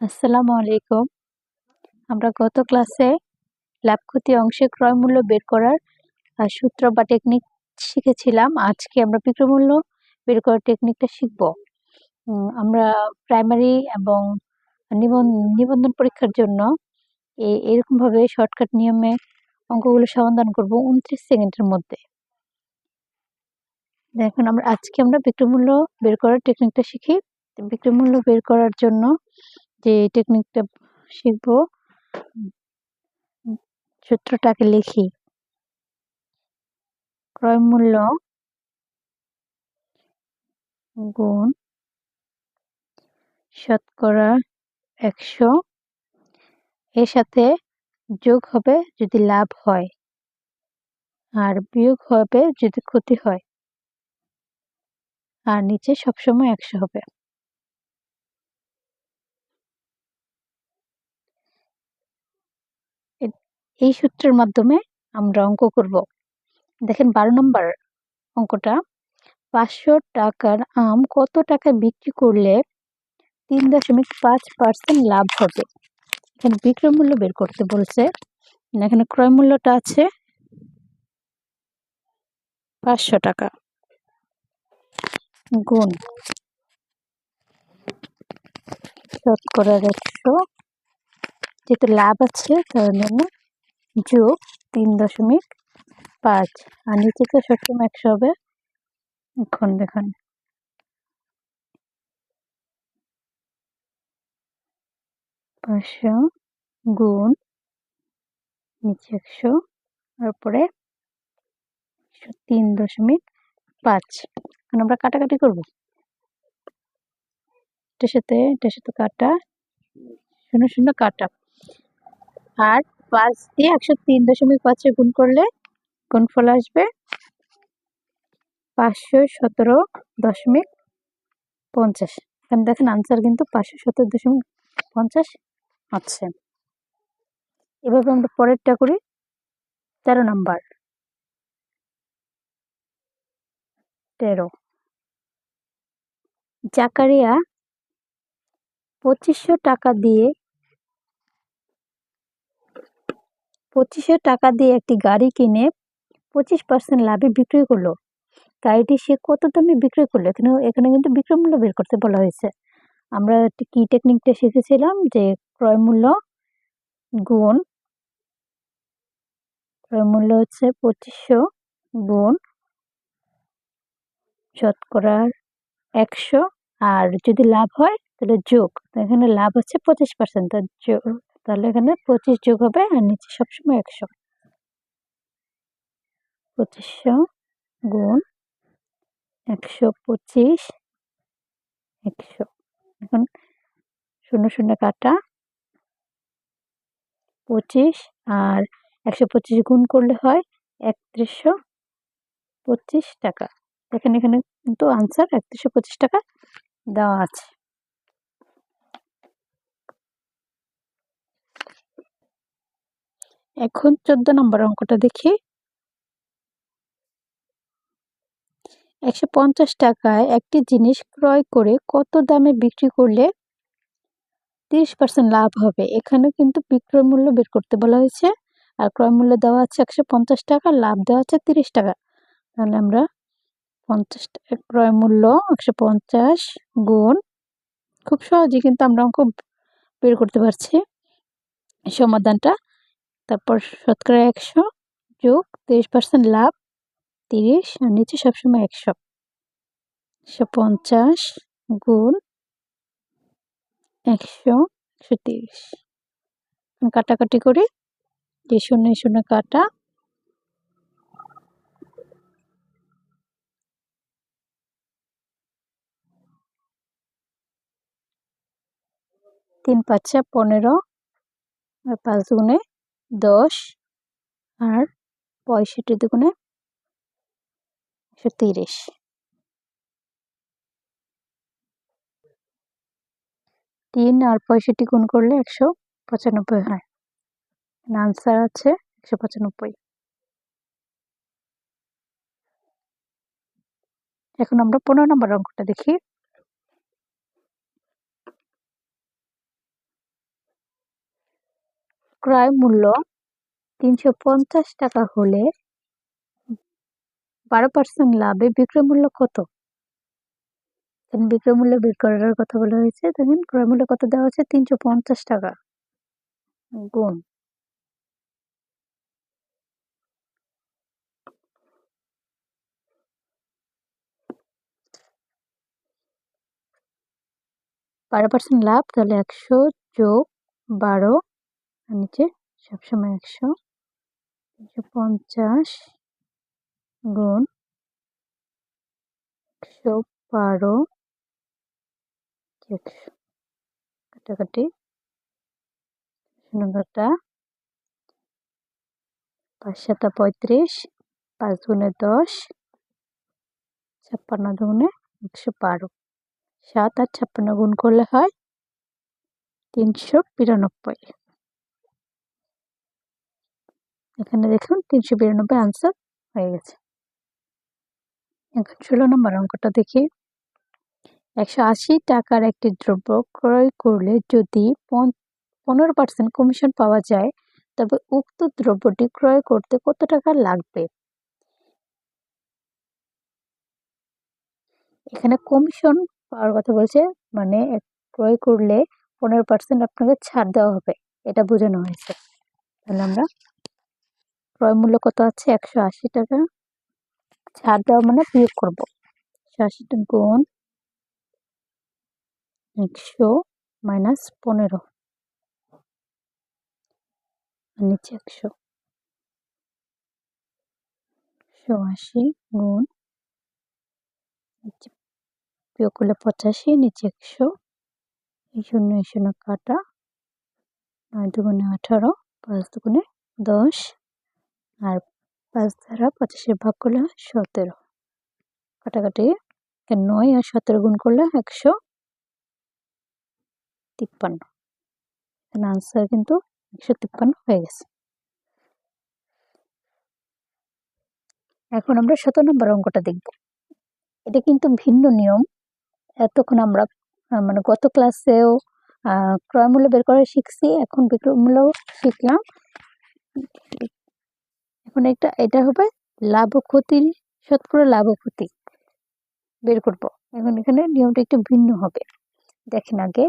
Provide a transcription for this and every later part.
আসসালামু আলাইকুম। আমরা গত ক্লাসে লাভ ক্ষতি অংশে ক্রয় মূল্য বের করার সূত্র বা টেকনিক শিখেছিলাম। আজকে আমরা বিক্রয় মূল্য বের করার টেকনিকটা শিখব। আমরা প্রাইমারি এবং নিবন্ধ নিবন্ধন পরীক্ষার জন্য এ- এরকম শর্টকাট নিয়মে অঙ্কগুলো সমাধান করব উনত্রিশ সেকেন্ডের মধ্যে। দেখুন, আমরা আজকে আমরা বিক্রয় মূল্য বের করার টেকনিকটা শিখি। বিক্রয় মূল্য বের করার জন্য যে এই টেকনিকটা শিখব, সূত্রটাকে লিখি। ক্রয় মূল্য গুণ শতকরা একশো। এর সাথে যোগ হবে যদি লাভ হয়, আর বিয়োগ হবে যদি ক্ষতি হয়, আর নিচে সবসময় একশো হবে এ- এই সূত্রের মাধ্যমে আমরা অঙ্ক করব। দেখেন বারো নম্বর অঙ্কটা, পাঁচশো টাকার আম কত টাকায় বিক্রি করলে তিন দশমিক পাঁচ পার্সেন্ট লাভ হবে? এখানে বিক্রয় মূল্য বের করতে বলছে। এখানে ক্রয় মূল্যটা আছে পাঁচশো টাকা। গুণ শতকরা একশো। যেহেতু লাভ আছে, তার জন্য যোগ তিন দশমিক পাঁচ। আর নিচে তো সবসময় একশো হবে। এখন দেখুন। পাঁচশো গুণ নিচে একশো তারপরে তিন দশমিক পাঁচ। এখন আমরা কাটাকাটি করব। এটার সাথে এটার সাথে কাটা, শূন্য শূন্য কাটা। আর পাঁচ দিয়ে একশো তিন দশমিক পাঁচে গুণ করলে গুণফল আসবে? পাঁচশো সতেরো দশমিক পঞ্চাশ। এখানে দেখেন আনসার কিন্তু পাঁচশো সতেরো দশমিক পঞ্চাশ আছে। এভাবে আমরা পরেরটা করি, তেরো নাম্বার। তেরো। জাকারিয়া পঁচিশশো টাকা দিয়ে পঁচিশশো টাকা দিয়ে একটি গাড়ি কিনে পঁচিশ পার্সেন্ট লাভে বিক্রি করল। গাড়িটি সে কত দামে বিক্রি করল? এখানে এখানে কিন্তু বিক্রয় মূল্য বের করতে বলা হয়েছে। আমরা কি টেকনিকটা শিখেছিলাম যে ক্রয় মূল্য গুণ, ক্রয় মূল্য হচ্ছে পঁচিশশো গুণ শতকরার একশো। আর যদি লাভ হয়, তাহলে যোগ। এখানে লাভ হচ্ছে পঁচিশ পার্সেন্ট তাহলে এখানে পঁচিশ যোগ হবে আর নিচে সবসময় একশো। পঁচিশশো গুণ একশো পঁচিশ, একশো। এখন শূন্য শূন্য কাটা। পঁচিশ আর একশো পঁচিশ গুণ করলে হয় একত্রিশশো পঁচিশ টাকা। এখানে এখানে কিন্তু আনসার একত্রিশশো পঁচিশ টাকা দেওয়া আছে। এখন চোদ্দ নম্বর অঙ্কটা দেখি। একশো পঞ্চাশ টাকায় একটি জিনিস ক্রয় করে কত দামে বিক্রি করলে তিরিশ পার্সেন্ট লাভ হবে? এখানে কিন্তু বিক্রয় মূল্য বের করতে বলা হয়েছে। আর ক্রয় মূল্য দেওয়া আছে একশো পঞ্চাশ টাকা, লাভ দেওয়া আছে তিরিশ টাকা। তাহলে আমরা পঞ্চাশ টাকা ক্রয় মূল্য একশো পঞ্চাশ গুণ, খুব সহজে কিন্তু আমরা অঙ্ক বের করতে পারছি। সমাধানটা তারপর শতকরা একশো যোগ তিরিশ পার্সেন্ট লাভ তিরিশ, আর নিচে সবসময় একশো। একশো পঞ্চাশ গুণ একশো একশো তিরিশ। কাটাকাটি করি যে শূন্য শূন্য কাটা তিন পাঁচা পনেরো, আর পাঁচ দুগুণে দশ আর পঁয়ষট্টি দুগুণে একশো তিরিশ। তিন আর পঁয়ষট্টি গুণ করলে একশো পঁচানব্বই হয়। আনসার আছে একশো পঁচানব্বই। এখন আমরা পনেরো নম্বর অঙ্কটা দেখি। ক্রয় মূল্য তিনশো পঞ্চাশ টাকা হলে বারো পার্সেন্ট লাভে বিক্রয় মূল্য কত? বিক্রয় মূল্য বের করার কথা বলা হয়েছে দেখেন ক্রয় মূল্য কত দেওয়া হচ্ছে তিনশো পঞ্চাশ টাকা। গুণ। বারো পার্সেন্ট লাভ তাহলে একশো যোগ বারো আর নিচে সবসময় একশো। তিনশো পঞ্চাশ গুণ একশো বারো, একশো। কাটাকাটি। শূন্যটা পাঁচ সাতা পঁয়ত্রিশ, পাঁচ গুণে দশ, ছাপ্পান্ন দুগুণে একশো বারো। সাত আর ছাপ্পান্ন গুণ করলে হয় তিনশো বিরানব্বই। এখানে দেখুন তিনশো বিরানব্বই আনসার হয়ে গেছে। এখন ষোলো নম্বর অঙ্কটা দেখি। একশো আশি টাকার একটি দ্রব্য ক্রয় করলে যদি পনেরো পার্সেন্ট কমিশন পাওয়া যায়, তবে উক্ত দ্রব্যটি ক্রয় করতে কত টাকা লাগবে? এখানে কমিশন পাওয়ার কথা বলছে মানে ক্রয় করলে পনেরো পার্সেন্ট আপনাকে ছাড় দেওয়া হবে, এটা বোঝানো হয়েছে। তাহলে আমরা ক্রয় মূল্য কত আছে? একশো আশি টাকা। ছাড় দেওয়া মানে বিয়োগ করব। একশো আশি গুণ একশো মাইনাস পনেরো। নিচে একশো। একশো আশি গুণ বিয়োগ করলে পঁচাশি, নিচে একশো। এই শূন্য এই শূন্য কাটা। নয় দুগুণে আঠারো, পাঁচ দুগুণে দশ। আর পাঁচ দ্বারা পঁচাশি ভাগ করলে সতেরো। কাটাকাটি নয় আর সতেরো গুণ করলে একশো তিপ্পান্ন। এখানে আনসার কিন্তু একশো তিপ্পান্ন হয়ে গেছে। এখন আমরা শত নম্বর অঙ্কটা দেখব। এটা কিন্তু ভিন্ন নিয়ম। এতক্ষণ আমরা মানে গত ক্লাসেও ক্রয় মূল্য বের করা শিখছি। এখন বিক্রয় মূল্য শিখলাম। এখন একটা, এটা হবে লাভ ক্ষতির শতকরা লাভ ক্ষতি বের করব। এখন এখানে নিয়মটা একটু ভিন্ন হবে। দেখেন আগে,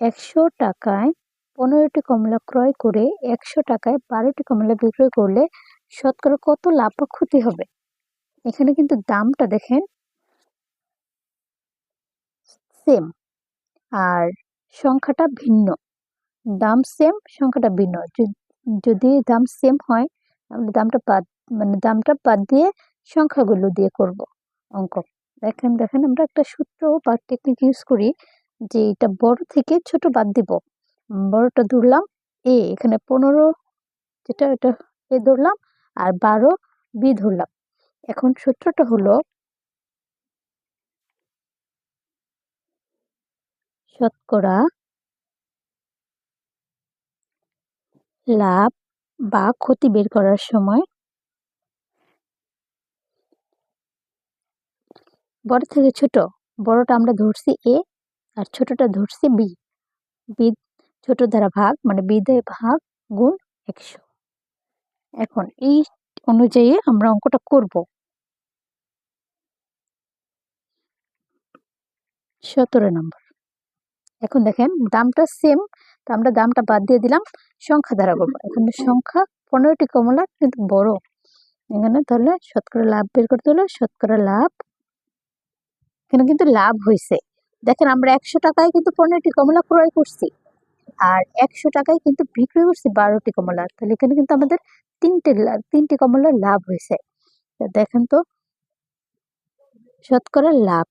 একশো টাকায় পনেরোটি কমলা ক্রয় করে একশো টাকায় বারোটি কমলা বিক্রয় করলে শতকরা কত লাভ ক্ষতি হবে? এখানে কিন্তু দামটা দেখেন সেম আর সংখ্যাটা ভিন্ন। দাম সেম সংখ্যাটা ভিন্ন। যদি দাম সেম হয় তাহলে দামটা বাদ মানে দামটা বাদ দিয়ে সংখ্যাগুলো দিয়ে করব অঙ্ক। দেখেন দেখেন আমরা একটা সূত্র বা টেকনিক ইউজ করি যে এটা বড় থেকে ছোট বাদ দিব। বড়টা ধরলাম এ এখানে পনেরো যেটা, এটা এ ধরলাম আর বারো বি ধরলাম। এখন সূত্রটা হলো শতকরা লাভ বা ক্ষতি বের করার সময় বড় থেকে ছোট, বড়টা আমরা ধরছি এ আর ছোটটা ধরছি বি ছোট দ্বারা ভাগ মানে বি দিয়ে ভাগ গুণ একশো। এখন এই অনুযায়ী আমরা অঙ্কটা করব। সতেরো নম্বর। এখন দেখেন, দামটা সেম তো আমরা দামটা বাদ দিয়ে দিলাম। সংখ্যা দ্বারা করব এখানে সংখ্যা পনেরোটি কমলা, কিন্তু বড়। এখানে তাহলে শতকরা লাভ বের করতে হলে শতকরা লাভ। এখানে কিন্তু লাভ হয়েছে দেখেন আমরা একশো টাকায় কিন্তু পনেরোটি কমলা ক্রয় করছি। আর একশো টাকায় কিন্তু বিক্রি করছি বারোটি কমলা। তাহলে এখানে কিন্তু আমাদের তিনটে তিনটি কমলার লাভ হয়েছে দেখেন তো, শতকরা লাভ।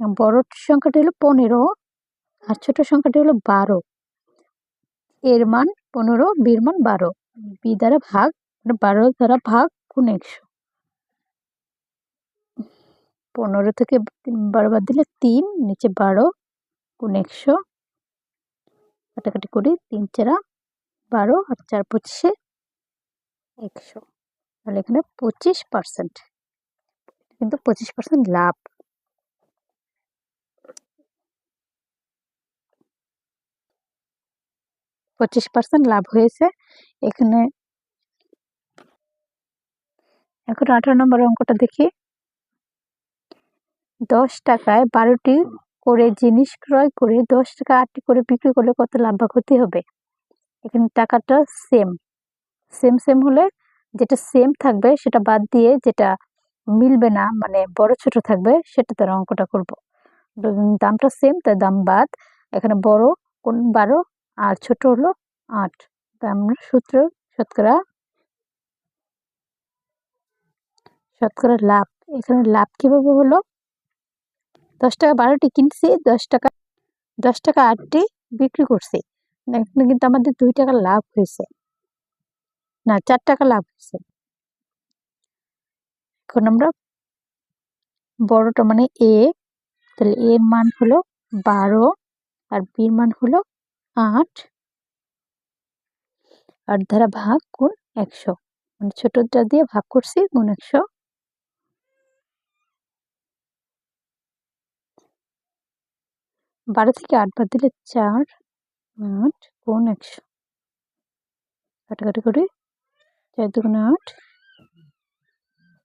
বড় সংখ্যাটি হলো পনেরো আর ছোট সংখ্যাটি হলো বারো। এর মান পনেরো, বির মান বারো। বি দ্বারা ভাগ মানে বারো দ্বারা ভাগ গুণ একশো। পনেরো থেকে বারো বাদ দিলে তিন, নিচে বারো গুণ একশো। কাটাকাটি করি, তিন চারা বারো আর চার পঁচিশে একশো। তাহলে এখানে পঁচিশ পার্সেন্ট কিন্তু পঁচিশ পার্সেন্ট লাভ। পঁচিশ পার্সেন্ট লাভ হয়েছে। এখানে এখন আঠারো নম্বর অঙ্কটা দেখি। দশ টাকায় বারোটি করে জিনিস ক্রয় করে দশ টাকা আটটি করে বিক্রি করলে কত লাভ বা ক্ষতি হবে? এখানে টাকাটা সেম সেম সেম হলে যেটা সেম থাকবে সেটা বাদ দিয়ে যেটা মিলবে না মানে বড় ছোট থাকবে সেটা তার অঙ্কটা করব। দামটা সেম তার দাম বাদ। এখানে বড়, কোন বারো আর ছোট হলো আট। তা আমরা সূত্র, শতকরা শতকরা লাভ। এখানে লাভ কীভাবে হলো? দশ টাকা বারোটি কিনছি, দশ টাকা দশ টাকা আটটি বিক্রি করছি। এখানে কিন্তু আমাদের দুই টাকা লাভ হয়েছে। না, চার টাকা লাভ হয়েছে। এখন আমরা বড়টা মানে এ, তাহলে এর মান হলো বারো আর বির মান হলো আট আট দ্বারা ভাগ গুণ একশো। মানে ছোটটা দিয়ে ভাগ করছি, গুণ একশো। বারো থেকে আট বাদ দিলে চার, আট গুণ একশো। কাটাকাটি করে চার দুগুণে আট,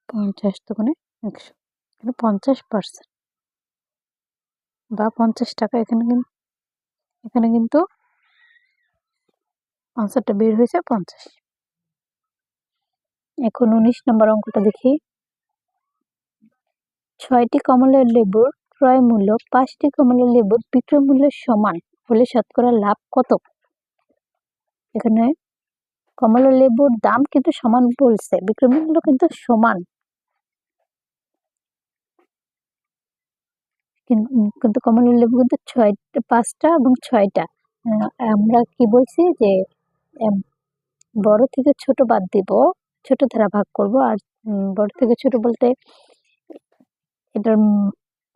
পঞ্চাশ দুগুণে একশো। এখানে পঞ্চাশ পার্সেন্ট বা পঞ্চাশ টাকা এখানে কিন্তু এখানে কিন্তু আনসারটা বের হয়েছে পঞ্চাশ। এখন উনিশ নম্বর অঙ্কটা দেখি। ছয়টি কমলার লেবুর ক্রয় মূল্য পাঁচটি কমলার লেবুর বিক্রয় মূল্যের সমান হলে শতকরা লাভ কত? এখানে কমলা লেবুর দাম কিন্তু সমান বলছে, বিক্রয় মূল্য কিন্তু সমান। কিন্তু কমলা লেবু কিন্তু ছয়টা, পাঁচটা এবং ছয়টা। আমরা কি বলছি যে বড় থেকে ছোট বাদ দিব। ছোট ধারা ভাগ করব আর বড় থেকে ছোট বলতে এটার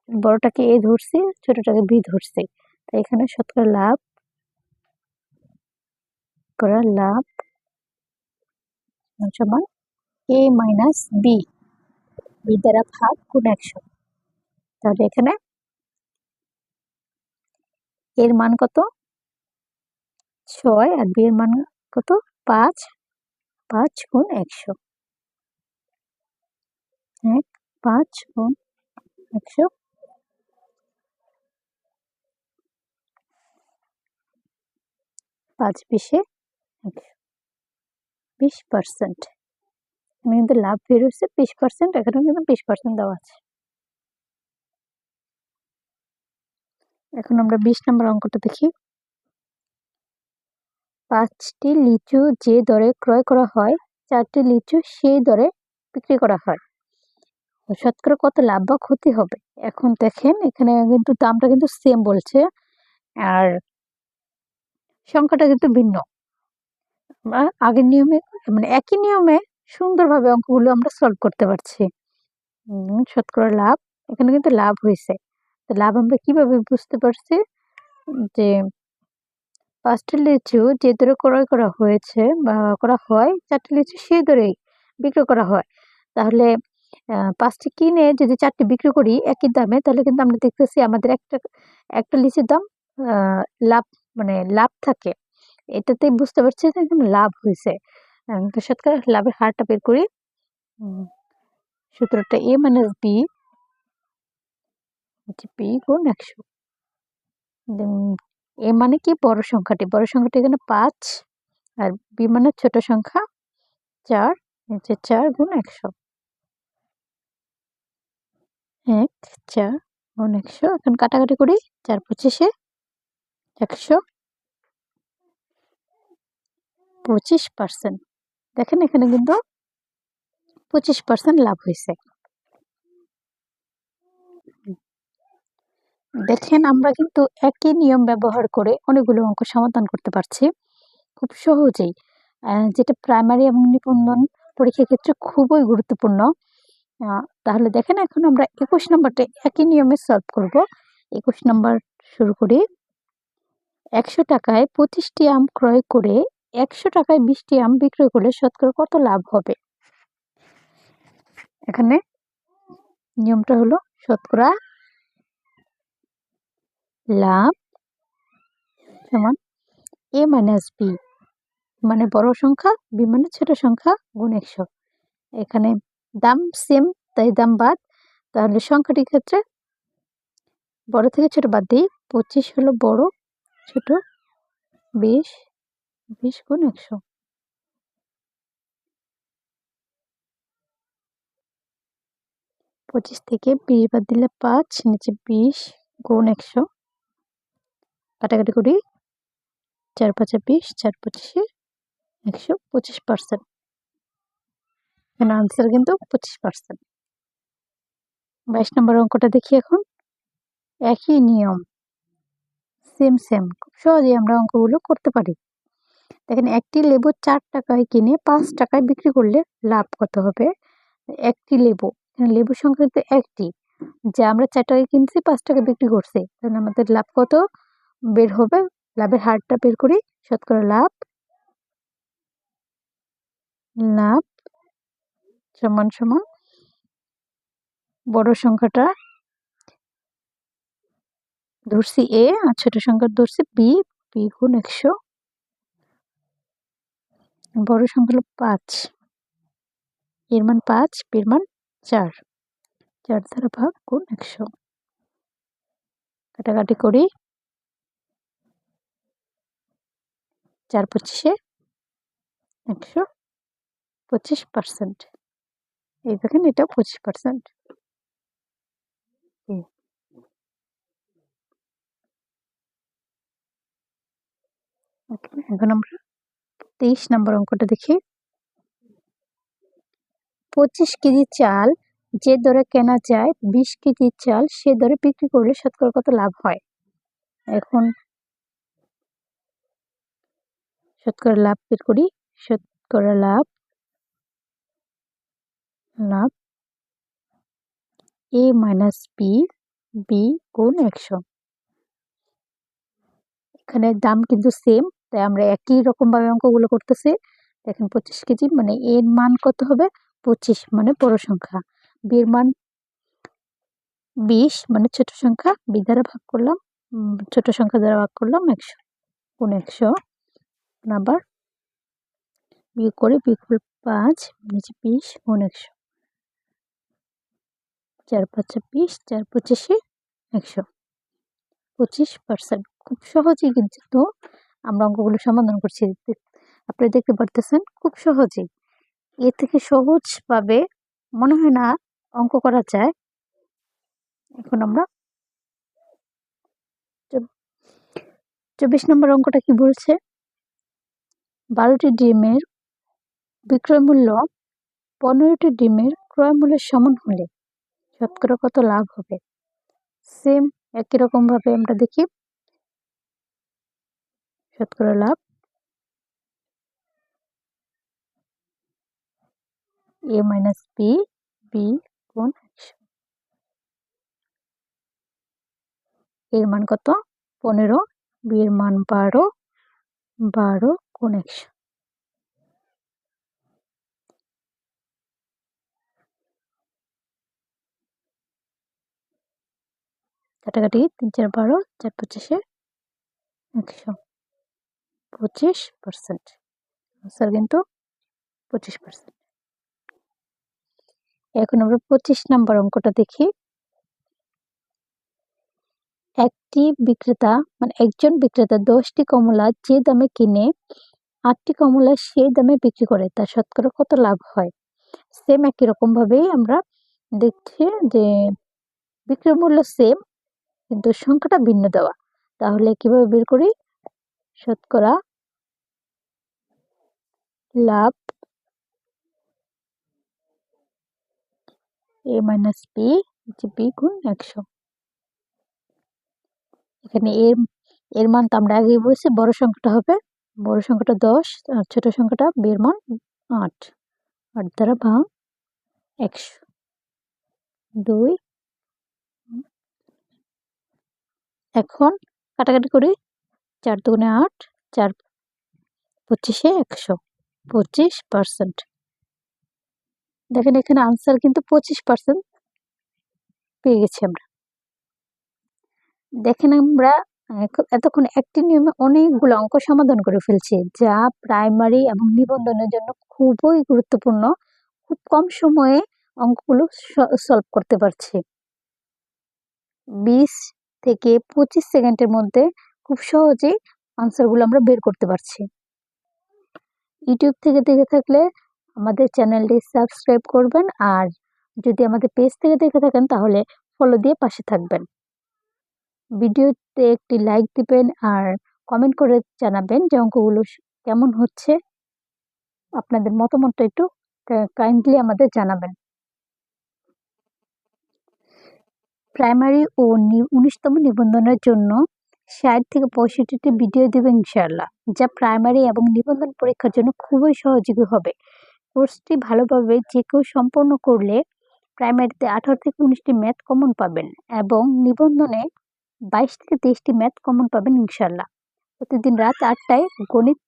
বড়টাকে এ ধরছি, ছোটটাকে বি ধরছি। তাই এখানে শতকরা লাভ করা লাভ সমান এ মাইনাস বি। বি দ্বারা ভাগ গুণ একশো। তাহলে এখানে এর মান কত? ছয় আর বি এর মান কত? পাঁচ। পাঁচ গুণ একশো। এক, পাঁচ গুণ একশো। পাঁচ বিশে একশো। বিশ পার্সেন্ট আমি কিন্তু লাভ বের হচ্ছে বিশ পার্সেন্ট এখানেও কিন্তু বিশ পার্সেন্ট দেওয়া আছে। এখন আমরা বিশ নম্বর অঙ্কটা দেখি। পাঁচটি লিচু যে দরে ক্রয় করা হয়, চারটি লিচু সেই দরে বিক্রি করা হয়। শতকরা কত লাভ বা ক্ষতি হবে? এখন দেখেন, এখানে কিন্তু দামটা কিন্তু সেম বলছে, আর সংখ্যাটা কিন্তু ভিন্ন। আগের নিয়মে মানে একই নিয়মে সুন্দরভাবে অঙ্কগুলো আমরা সলভ করতে পারছি। শতকরা লাভ, এখানে কিন্তু লাভ হয়েছে তো লাভ আমরা কীভাবে বুঝতে পারছি? যে পাঁচটা লিচু যে দরে ক্রয় করা হয়েছে বা করা হয়, চারটি লিচু সেই দরেই বিক্রি করা হয়। তাহলে পাঁচটি কিনে যদি চারটি বিক্রি করি একই দামে, তাহলে কিন্তু আমরা দেখতেছি আমাদের একটা একটা লিচুর দাম লাভ মানে লাভ থাকে। এটাতে বুঝতে পারছি যে একদম লাভ হয়েছে। তো শতকরা লাভের হারটা বের করি। সূত্রটা এ মাইনাস বি, হচ্ছে বি গুণ একশো। এ মানে কি বড় সংখ্যাটি? বড় সংখ্যাটি এখানে পাঁচ আর বি মানে ছোট সংখ্যা চার। হচ্ছে চার গুণ একশো। এক, চার গুণ একশো। এখন কাটাকাটি করি। চার পঁচিশে একশো পঁচিশ পার্সেন্ট দেখেন এখানে কিন্তু পঁচিশ পার্সেন্ট লাভ হয়েছে দেখেন, আমরা কিন্তু একই নিয়ম ব্যবহার করে অনেকগুলো অঙ্ক সমাধান করতে পারছি। খুব সহজেই। যেটা প্রাইমারি এবং নিবন্ধন পরীক্ষার ক্ষেত্রে খুবই গুরুত্বপূর্ণ। তাহলে দেখেন, এখন আমরা একুশ নম্বরটা একই নিয়মে সলভ করব। একুশ নম্বর শুরু করি। একশো টাকায় পঁচিশটি আম ক্রয় করে একশো টাকায় বিশটি আম বিক্রয় করলে শতকরা কত লাভ হবে? এখানে নিয়মটা হলো শতকরা লাভ সমান এ মাইনাস বি মানে বড় সংখ্যা, বি মানে ছোট সংখ্যা, গুণ একশো। এখানে দাম সেম তাই দাম বাদ। তাহলে সংখ্যাটির ক্ষেত্রে বড় থেকে ছোট বাদ দিই, পঁচিশ হলো বড়, ছোট বিশ বিশ গুণ একশো। পঁচিশ থেকে বিশ বাদ দিলে পাঁচ, নিচে বিশ, গুণ একশো। কাটাকাটি করি। চার পাঁচে বিশ, চার পঁচিশে একশো পঁচিশ পার্সেন্ট। এখানে আনসার কিন্তু পঁচিশ পার্সেন্ট। বাইশ নম্বর অঙ্কটা দেখি এখন। একই নিয়ম। সেম সেম খুব সহজেই আমরা অঙ্কগুলো করতে পারি। দেখেন, একটি লেবু চার টাকায় কিনে পাঁচ টাকায় বিক্রি করলে লাভ কত হবে? একটি লেবু। লেবু সংখ্যা কিন্তু একটি। যা আমরা চার টাকায় কিনছি, পাঁচ টাকা বিক্রি করছি, তাহলে আমাদের লাভ কত? বের হবে, লাভের হারটা বের করি শতকরা লাভ লাভ সমান সমান বড় সংখ্যাটা ধরছি এ আর ছোট সংখ্যা ধরছি বি বি গুণ একশো। বড় সংখ্যা হলো পাঁচ। এর মান পাঁচ বির মান চার। চার দ্বারা ভাগ গুণ একশো। কাটাকাটি করি। চার পঁচিশে একশো? পঁচিশ পার্সেন্ট এই দেখেন, এটা পঁচিশ পার্সেন্ট এখন আমরা তেইশ নম্বর অঙ্কটা দেখি। পঁচিশ কেজি চাল যে দরে কেনা যায়, বিশ কেজি চাল সে দরে বিক্রি করলে শতকরা কত লাভ হয়? এখন শতকরা লাভ বের করি। শতকরা লাভ লাভ এ মাইনাস বি বি গুণ একশো। এখানে দাম কিন্তু সেম তাই আমরা একই রকম ভাবে অঙ্কগুলো করতেছি। দেখেন পঁচিশ কেজি মানে এর মান কত হবে? পঁচিশ মানে বড় সংখ্যা। বির মান বিশ মানে ছোট সংখ্যা। বি দ্বারা ভাগ করলাম ছোট সংখ্যা দ্বারা ভাগ করলাম একশো, গুণ একশো। আবার বিয়োগ করে বিয়োগ পাঁচ, নিচে বিশ, গুণ একশো। চার পাঁচে বিশ, চার পঁচিশে একশো। পঁচিশ পার্সেন্ট খুব সহজেই কিন্তু আমরা অঙ্কগুলো সমাধান করছি। আপনি দেখতে পারতেছেন, খুব সহজেই। এর থেকে সহজভাবে মনে হয় না অঙ্ক করা যায়। এখন আমরা চব্বিশ নম্বর অঙ্কটা কি বলছে? বারোটি ডিমের বিক্রয় মূল্য পনেরোটি ডিমের ক্রয় মূল্যের সমান হলে শতকরা কত লাভ হবে? সেম একই রকম ভাবে আমরা দেখি। শতকরা লাভ? এ মাইনাস বি বি গুণ একশো। এর মান কত? পনেরো। বি এর মান বারো। বারো একশো কাটাকাটি তিন চার বারো, চার পঁচিশে একশো পঁচিশ পার্সেন্ট স্যার কিন্তু পঁচিশ পার্সেন্ট এখন আমরা পঁচিশ নাম্বার অঙ্কটা দেখি। একটি বিক্রেতা মানে একজন বিক্রেতা দশটি কমলা যে দামে কিনে আটটি কমলা সেই দামে বিক্রি করে, তার শতকরা কত লাভ হয়? সেম একই রকম ভাবেই আমরা দেখছি যে বিক্রয় মূল্য সেম কিন্তু সংখ্যাটা ভিন্ন দেওয়া। তাহলে কীভাবে বের করি? শতকরা লাভ এ মাইনাস বি বি গুণ একশো। এখানে এর এর মান তো আমরা আগেই বলছি, বড় সংখ্যাটা হবে বড় সংখ্যাটা দশ আর ছোট সংখ্যাটা বের মান আট। আট দ্বারা ভাঙ একশো। দুই। এখন কাটাকাটি করি। চার দুগুণে আট, চার পঁচিশে একশো। পঁচিশ পার্সেন্ট দেখেন এখানে আনসার কিন্তু পঁচিশ পার্সেন্ট পেয়ে গেছি আমরা। দেখেন আমরা এতক্ষণ একটি নিয়মে অনেকগুলো অঙ্ক সমাধান করে ফেলছি, যা প্রাইমারি এবং নিবন্ধনের জন্য খুবই গুরুত্বপূর্ণ। খুব কম সময়ে অঙ্কগুলো সলভ করতে পারছি। বিশ থেকে পঁচিশ সেকেন্ডের মধ্যে খুব সহজেই আনসারগুলো আমরা বের করতে পারছি। ইউটিউব থেকে দেখে থাকলে আমাদের চ্যানেলটি সাবস্ক্রাইব করবেন, আর যদি আমাদের পেজ থেকে দেখে থাকেন, তাহলে ফলো দিয়ে পাশে থাকবেন। ভিডিওতে একটি লাইক দিবেন আর কমেন্ট করে জানাবেন যে অঙ্কগুলো কেমন হচ্ছে। আপনাদের মতামতটা একটু কাইন্ডলি আমাদের জানাবেন। প্রাইমারি ও উনিশতম নিবন্ধনের জন্য ষাট থেকে পঁয়ষট্টিটি ভিডিও দেবে ইনশাআল্লাহ, যা প্রাইমারি এবং নিবন্ধন পরীক্ষার জন্য খুবই সহযোগী হবে। কোর্সটি ভালোভাবে যে কেউ সম্পন্ন করলে প্রাইমারিতে আঠারো থেকে উনিশটি ম্যাথ কমন পাবেন এবং নিবন্ধনে বাইশ থেকে তেইশটি ম্যাথ কমন পাবেন ইনশাল্লাহ। প্রতিদিন রাত আটটায় গণিত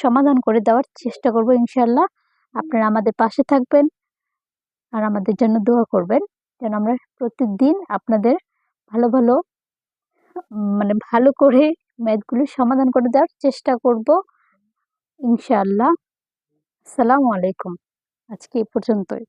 সমাধান করে দেওয়ার চেষ্টা করব ইনশাল্লাহ। আপনারা আমাদের পাশে থাকবেন আর আমাদের জন্য দোয়া করবেন যেন আমরা প্রতিদিন আপনাদের ভালো ভালো মানে ভালো করে ম্যাথগুলো সমাধান করে দেওয়ার চেষ্টা করব ইনশাআল্লাহ আসসালামু আলাইকুম। আজকে এই পর্যন্তই।